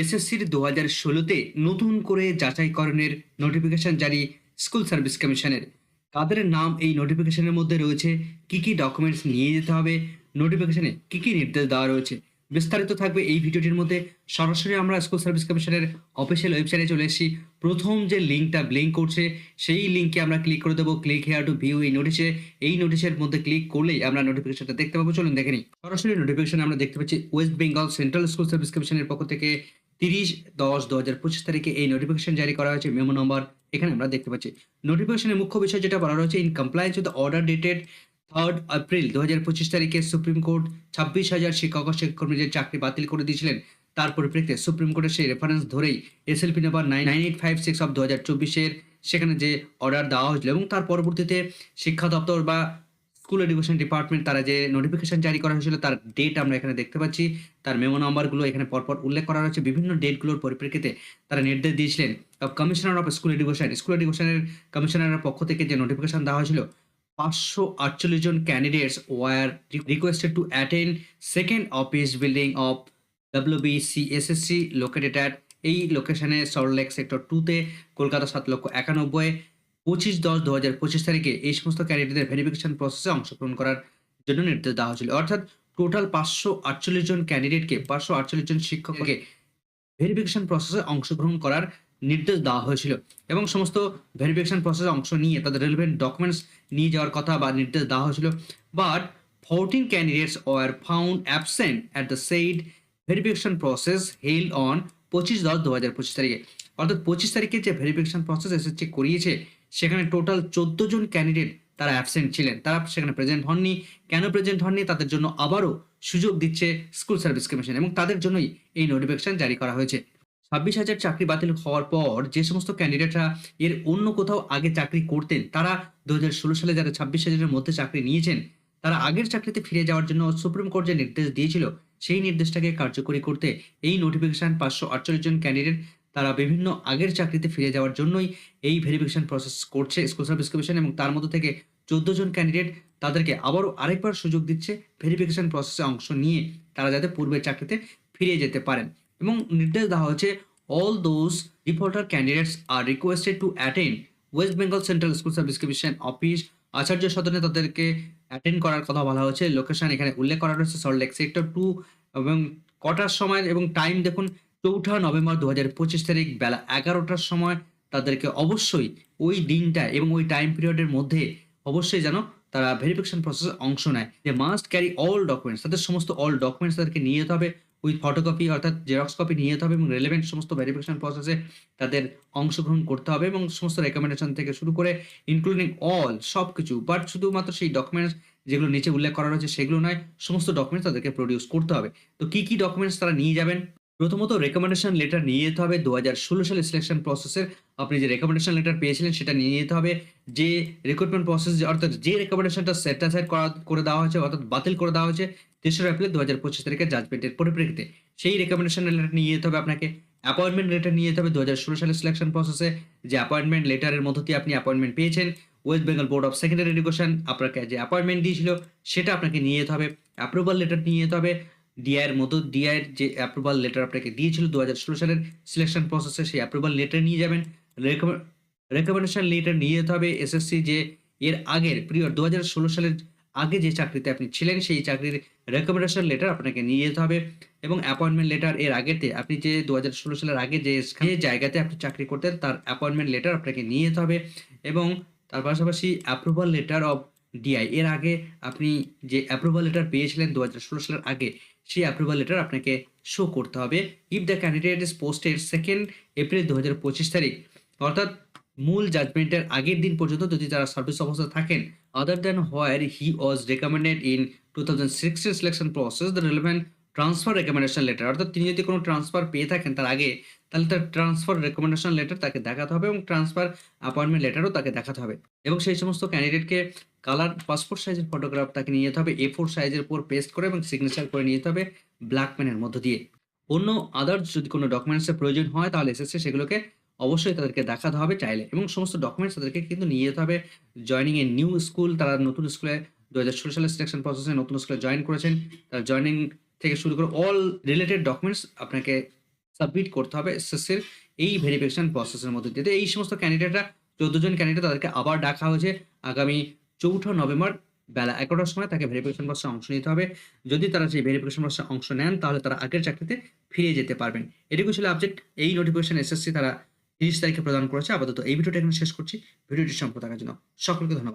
এসএসসির দু হাজার ষোলোতে নতুন করে যাচাইকরণের নোটিফিকেশন জারি স্কুল সার্ভিস কমিশনের। কাদের নাম এই নোটিফিকেশনের মধ্যে রয়েছে, কি কি ডকুমেন্টস নিয়ে যেতে হবে নোটিফিকেশনে কি কি নির্দেশ দেওয়া রয়েছে। বিস্তারিত থাকবে এই ভিডিওটির মধ্যে। সরাসরি আমরা স্কুল সার্ভিস কমিশনের অফিসিয়াল ওয়েবসাইটে চলে এসেছি। প্রথম যে লিঙ্কটা ব্লিঙ্ক করছে, সেই লিঙ্কে আমরা ক্লিক করে দেবো। ক্লিক হেয়ার টু ভিউ এই নোটিশে এই নোটিশের মধ্যে ক্লিক করলেই আমরা নোটিফিকেশনটা দেখতে পাবো। চলুন দেখে নিই। সরাসরি নোটিফিকেশন আমরা দেখতে পাচ্ছি West Bengal Central School Service কমিশনের পক্ষ থেকে তিরিশ দশ দু হাজার পঁচিশ তারিখে এই নোটিফিকেশন জারি করা হয়েছে মেমো নম্বর এখানে আমরা দেখতে পাচ্ছি। নোটিফিকেশনের মুখ্য বিষয় যেটা বলা রয়েছে in compliance with order dated third April দু হাজার পঁচিশ তারিখে সুপ্রিম কোর্ট ছাব্বিশ হাজার শিক্ষক শিক্ষকর্মীদের চাকরি বাতিল করে দিয়েছিলেন। তার পরিপ্রেক্ষিতে সুপ্রিম কোর্টের সেই রেফারেন্স ধরেই SLP number nine nine eight five six of দু হাজার চব্বিশের, সেখানে যে অর্ডার দেওয়া হয়েছিল এবং তার পরবর্তীতে শিক্ষা দপ্তর বা স্কুল এডুকেশন ডিপার্টমেন্ট তারা যে নোটিফিকেশন জারি করা হয়েছিল, তার ডেট আমরা এখানে দেখতে পাচ্ছি। তার মেমো নাম্বারগুলো এখানে পরপর উল্লেখ করা হয়েছে বিভিন্ন ডেটগুলোর পরিপ্রেক্ষিতে তারা নির্দেশ দিয়েছিলেন। Commissioner of school education school এডুকেশনের কমিশনারের পক্ষ থেকে যে নোটিফিকেশন দেওয়া হয়েছিল, পাঁচশো আটচল্লিশ জন candidates were requested to attend second office building of WBCSSC located at এই লোকেশনে সল্টলেক সেক্টর টুতে কলকাতা সাত লক্ষ একানব্বই। পঁচিশ দশ দু হাজার পঁচিশ তারিখে এই সমস্ত ক্যান্ডিডেটদের ভেরিফিকেশন প্রসেসে অংশগ্রহণ করার জন্য নির্দেশ দেওয়া হয়েছিল। অর্থাৎ টোটাল পাঁচশো আটচল্লিশ জন ক্যান্ডিডেটকে পাঁচশো আটচল্লিশ জন শিক্ষককে ভেরিফিকেশন প্রসেসে অংশগ্রহণ করার নির্দেশ দেওয়া হয়েছিল এবং সমস্ত ভেরিফিকেশন প্রসেসে অংশ নিয়ে তাদের রেলিভেন্ট ডকুমেন্টস নিয়ে যাওয়ার কথা বা নির্দেশ দেওয়া হয়েছিল। But fourteen candidates were found absent at the said verification process held on পঁচিশ দশ দু হাজার পঁচিশ তারিখে। অর্থাৎ পঁচিশ তারিখে যে ভেরিফিকেশন প্রসেস এসএসসি করিয়েছে সেখানে টোটাল চোদ্দ জন ক্যান্ডিডেট তারা অ্যাবসেন্ট ছিলেন। তারা সেখানে প্রেজেন্ট হননি। কেন প্রেজেন্ট হননি? তাদের জন্য আবারও সুযোগ দিচ্ছে স্কুল সার্ভিস কমিশন এবং তাদের জন্যই এই নোটিফিকেশন জারি করা হয়েছে। ছাব্বিশ হাজার চাকরি বাতিল হওয়ার পর যে সমস্ত ক্যান্ডিডেটরা এর অন্য কোথাও আগে চাকরি করতেন, তারা দু হাজার ষোলো সালে যারা ছাব্বিশ হাজারের মধ্যে চাকরি নিয়েছেন, তারা আগের চাকরিতে ফিরে যাওয়ার জন্য সুপ্রিম কোর্ট যে নির্দেশ দিয়েছিল, সেই নির্দেশটাকে কার্যকরী করতে এই নোটিফিকেশন পাঁচশো আটচল্লিশ জন ক্যান্ডিডেট তারা বিভিন্ন আগের চাকরিতে ফিরে যাওয়ার জন্যই এই ভেরিফিকেশন প্রসেস করছে স্কুল সার্ভিস কমিশন এবং তার মধ্যে থেকে চোদ্দ জন ক্যান্ডিডেট তাদেরকে আবারও আরেকবার সুযোগ দিচ্ছে ভেরিফিকেশন প্রসেসে অংশ নিয়ে তারা যাতে পূর্বের চাকরিতে ফিরে যেতে পারেন এবং নির্দেশ দেওয়া হচ্ছে all those defaulter candidates are requested to attend West Bengal Central School Service Commission office Acharya সদনে তাদেরকে অ্যাটেন্ড করার কথা বলা হয়েছে। লোকেশন এখানে উল্লেখ করা রয়েছে সল্টলেক সেক্টর টু এবং কটার সময় এবং টাইম দেখুন চৌঠা নভেম্বর দু হাজার পঁচিশ তারিখ বেলা এগারোটার সময় তাদেরকে অবশ্যই ওই দিনটা এবং ওই টাইম পিরিয়ডের মধ্যে অবশ্যই যেন তারা ভেরিফিকেশন প্রসেসে অংশ নেয়। যে মাস্ট ক্যারি অল ডকুমেন্টস তাদের সমস্ত অল ডকুমেন্টস তাদেরকে নিয়ে যেতে হবে উইথ ফটোকপি অর্থাৎ জেরক্স কপি নিয়ে যেতে হবে এবং রেলেভেন্ট সমস্ত ভেরিফিকেশন প্রসেসে তাদের অংশগ্রহণ করতে হবে এবং সমস্ত রেকমেন্ডেশন থেকে শুরু করে ইনক্লুডিং অল সব কিছু বাট শুধুমাত্র সেই ডকুমেন্টস যেগুলো নিচে উল্লেখ করা রয়েছে সেগুলো নয়, সমস্ত ডকুমেন্টস তাদেরকে প্রডিউস করতে হবে। তো কি কি ডকুমেন্টস তারা নিয়ে যাবেন? প্রথমত রেকমেন্ডেশন লেটার নিয়ে যেতে হবে। দু হাজার ষোলো সালে সিলেকশন প্রসেসের আপনি যে রেকমেন্ডেশন লেটার পেয়েছিলেন সেটা নিয়ে যেতে হবে। যে রিক্রুটমেন্ট প্রসেস অর্থাৎ যে রেকমেন্ডেশনটা সেট অ্যাসাইড করা, করে দেওয়া হয়েছে, অর্থাৎ বাতিল করে দেওয়া হয়েছে, তেসরা এপ্রিল দু হাজার পঁচিশ তারিখে জাজমেন্টের পরিপ্রেক্ষিতে। সেই রেকমেন্ডেশন লেটার নিয়ে যেতে হবে আপনাকে। অ্যাপয়েন্টমেন্ট লেটার নিয়ে যেতে হবে দু হাজার ষোলো সালের সিলেকশন প্রসেসে যে অ্যাপয়েন্টমেন্ট লেটারের মধ্য দিয়ে আপনি অ্যাপয়েন্টমেন্ট পেয়েছেন West Bengal Board of Secondary Education আপনাকে যে অ্যাপয়েন্টমেন্ট দিয়েছিল, সেটা আপনাকে নিয়ে যেতে হবে। অ্যাপ্রুভাল লেটার নিয়ে যেতে হবে। ডিআইয়ের মতো ডিআইয়ের যে অ্যাপ্রুভাল লেটার আপনাকে দিয়েছিল দু হাজার ষোলো সালের সিলেকশন প্রসেসে সেই অ্যাপ্রুভাল লেটার নিয়ে যাবেন। রেকমেন্ডেশন লেটার নিয়ে যেতে হবে এসএসসি যে এর আগের প্রিয় দু হাজার ষোলো সালের আগে যে চাকরিতে আপনি ছিলেন, সেই চাকরির রেকমেন্ডেশন লেটার আপনাকে নিয়ে যেতে হবে এবং অ্যাপয়েন্টমেন্ট লেটার এর আগেতে আপনি যে দু হাজার ষোলো সালের আগে যে জায়গাতে আপনি চাকরি করতেন, তার অ্যাপয়েন্টমেন্ট লেটার আপনাকে নিয়ে যেতে হবে এবং তার পাশাপাশি অ্যাপ্রুভাল লেটার অফ ডিআই এর আগে আপনি যে অ্যাপ্রুভাল লেটার পেয়েছিলেন দু হাজার ষোলো সালের আগে সেই অ্যাপ্রুভাল লেটার আপনাকে শো করতে হবে। If the candidate is posted second April দু হাজার পঁচিশ তারিখ, অর্থাৎ মূল জাজমেন্টের আগের দিন পর্যন্ত যদি যারা সার্ভিস অবস্থা থাকেন other than where he was recommended in two thousand sixteen selection process the relevant transfer recommendation letter অর্থাৎ তিনি যদি কোনো ট্রান্সফার পেয়ে থাকেন তার আগে, তাহলে তার ট্রান্সফার রেকমেন্ডেশন লেটার তাকে দেখাতে হবে এবং ট্রান্সফার অ্যাপয়েন্টমেন্ট লেটারও তাকে দেখাতে হবে। এবং সেই সমস্ত ক্যান্ডিডেটকে কালার পাসপোর্ট সাইজের ফটোগ্রাফ তাকে নিয়ে যেতে হবে এ ফোর সাইজের উপর পেস্ট করে এবং সিগনেচার করে নিয়ে যেতে হবে ব্ল্যাক পেনের মধ্য দিয়ে। অন্য আদার্স যদি কোনো ডকুমেন্টসের প্রয়োজন হয়, তাহলে এসএসসি সেগুলোকে অবশ্যই তাদেরকে দেখাতে হবে চাইলে। এবং সমস্ত ডকুমেন্টস তাদেরকে কিন্তু নিয়ে যেতে হবে। জয়নিং এ নিউ স্কুল তারা নতুন স্কুলে দু হাজার ষোলো সালের সিলেকশন প্রসেসে নতুন স্কুলে জয়েন করেছেন। তার জয়নিং থেকে শুরু করে অল রিলেটেড ডকুমেন্টস আপনাকে সাবমিট করতে হবে। এসএসসির এই ভেরিফিকেশন প্রসেসের মধ্যে দিয়ে। এই সমস্ত ক্যান্ডিডেটরা চোদ্দ জন ক্যান্ডিডেট তাদেরকে আবার ডাকা হয়েছে আগামী চৌঠা নভেম্বর বেলা এগারোটার সময়। তাকে ভেরিফিকেশন প্রসেসে অংশ নিতে হবে। যদি তারা সেই ভেরিফিকেশন প্রসেসে অংশ নেন, তাহলে তারা আগের চাকরিতে ফিরে যেতে পারবেন। এটুকু ছিল আপডেট এই নোটিফিকেশন এসএসসি তারা তিরিশ তারিখে প্রদান করেছে। আপাতত এই ভিডিওটা এখানে শেষ করছি। ভিডিওটি সম্পর্কে দেখার জন্য সকলকে ধন্যবাদ।